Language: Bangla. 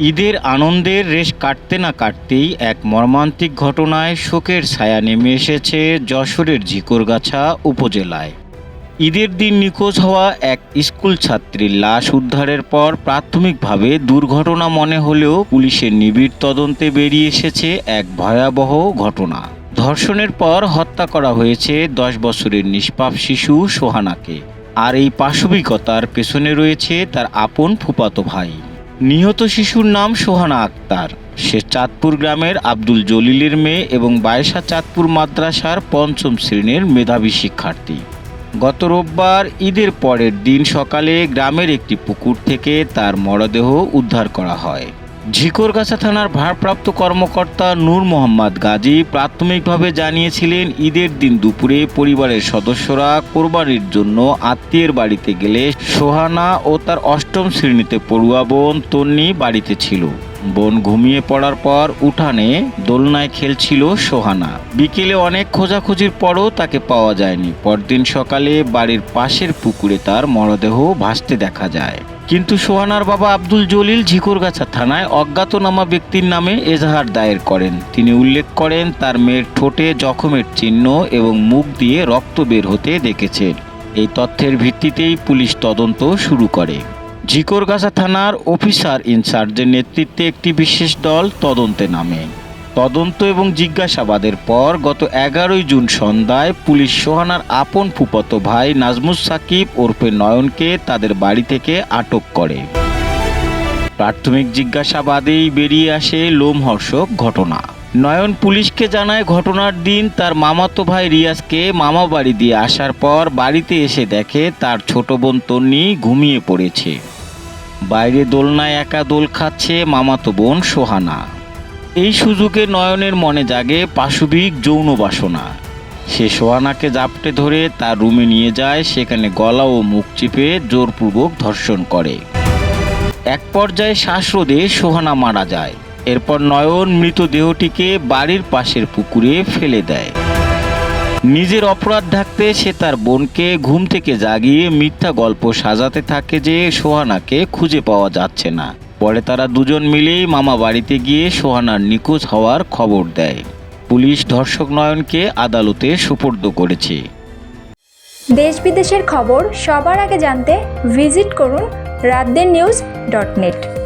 ঈদের আনন্দের রেশ কাটতে না কাটতেই এক মর্মান্তিক ঘটনায় শোকের ছায়া নেমে এসেছে যশোরের ঝিকরগাছা উপজেলায়। ঈদের দিন নিখোঁজ হওয়া এক স্কুল ছাত্রীর লাশ উদ্ধারের পর প্রাথমিকভাবে দুর্ঘটনা মনে হলেও পুলিশের নিবিড় তদন্তে বেরিয়ে এসেছে এক ভয়াবহ ঘটনা। ধর্ষণের পর হত্যা করা হয়েছে দশ বছরের নিষ্পাপ শিশু সোহানাকে। আর এই পাশবিকতার পেছনে রয়েছে তার আপন ফুপাতো ভাই। নিহত শিশুর নাম সোহানা আক্তার। সে চাঁদপুর গ্রামের আব্দুল জলিলের মেয়ে এবং বায়সা চাঁদপুর মাদ্রাসার পঞ্চম শ্রেণির মেধাবী শিক্ষার্থী। গত রোববার ঈদের পরের দিন সকালে গ্রামের একটি পুকুর থেকে তার মরদেহ উদ্ধার করা হয়। ঝিকরগাছা থানার ভারপ্রাপ্ত কর্মকর্তা নূর মোহাম্মদ গাজী প্রাথমিকভাবে জানিয়েছিলেন, ঈদের দিন দুপুরে পরিবারের সদস্যরা কোরবানির জন্য আত্মীয়ের বাড়িতে গেলে সোহানা ও তার অষ্টম শ্রেণীতে পড়ুয়া বোন তন্নি বাড়িতে ছিল। বোন ঘুমিয়ে পড়ার পর উঠানে দোলনায় খেলছিল সোহানা। বিকেলে অনেক খোঁজাখুঁজির পরও তাকে পাওয়া যায়নি। পরদিন সকালে বাড়ির পাশের পুকুরে তার মরদেহ ভাসতে দেখা যায়। কিন্তু সোহানার বাবা আব্দুল জলিল ঝিকরগাছা থানায় অজ্ঞাতনামা ব্যক্তির নামে এজাহার দায়ের করেন। তিনি উল্লেখ করেন, তার মেয়ের ঠোঁটে জখমের চিহ্ন এবং মুখ দিয়ে রক্ত বের হতে দেখেছেন এই তথ্যের ভিত্তিতেই পুলিশ তদন্ত শুরু করে। ঝিকরগাছা থানার অফিসার ইনচার্জের নেতৃত্বে একটি বিশেষ দল তদন্তে নামে। তদন্ত এবং জিজ্ঞাসাবাদের পর গত এগারোই জুন সন্ধ্যায় পুলিশ সোহানার আপন ফুপতো ভাই নাজমুস সাকিব ওরফে নয়নকে তাদের বাড়ি থেকে আটক করে। প্রাথমিক জিজ্ঞাসাবাদেই বেরিয়ে আসে লোমহর্ষক ঘটনা। নয়ন পুলিশকে জানায়, ঘটনার দিন তার মামাতো ভাই রিয়াজকে মামা বাড়ি দিয়ে আসার পর বাড়িতে এসে দেখে তার ছোট বোন তন্নি ঘুমিয়ে পড়েছে। বাইরে দোলনায় একা দোল খাচ্ছে মামাতো বোন সোহানা। এই সুযোগে নয়নের মনে জাগে পাশবিক যৌন বাসনা। সে সোহানাকে জাপটে ধরে তার রুমে নিয়ে যায়, সেখানে গলা ও মুখ চেপে জোরপূর্বক ধর্ষণ করে। এক পর্যায়ে শ্বাসরোধে সোহানা মারা যায়। এরপর নয়ন মৃতদেহটিকে বাড়ির পাশের পুকুরে ফেলে দেয়। নিজের অপরাধ ঢাকতে সে তার বোনকে ঘুম থেকে জাগিয়ে মিথ্যা গল্প সাজাতে থাকে যে সোহানাকে খুঁজে পাওয়া যাচ্ছে না। পরে তারা দুজন মিলেই মামা বাড়িতে গিয়ে সোহানার নিখোঁজ হওয়ার খবর দেয়। পুলিশ ধর্ষক নয়নকে আদালতে সুপর্দ করেছে। দেশ বিদেশের খবর সবার আগে জানতে ভিজিট করুন রাতদের নিউজ ডট নেট।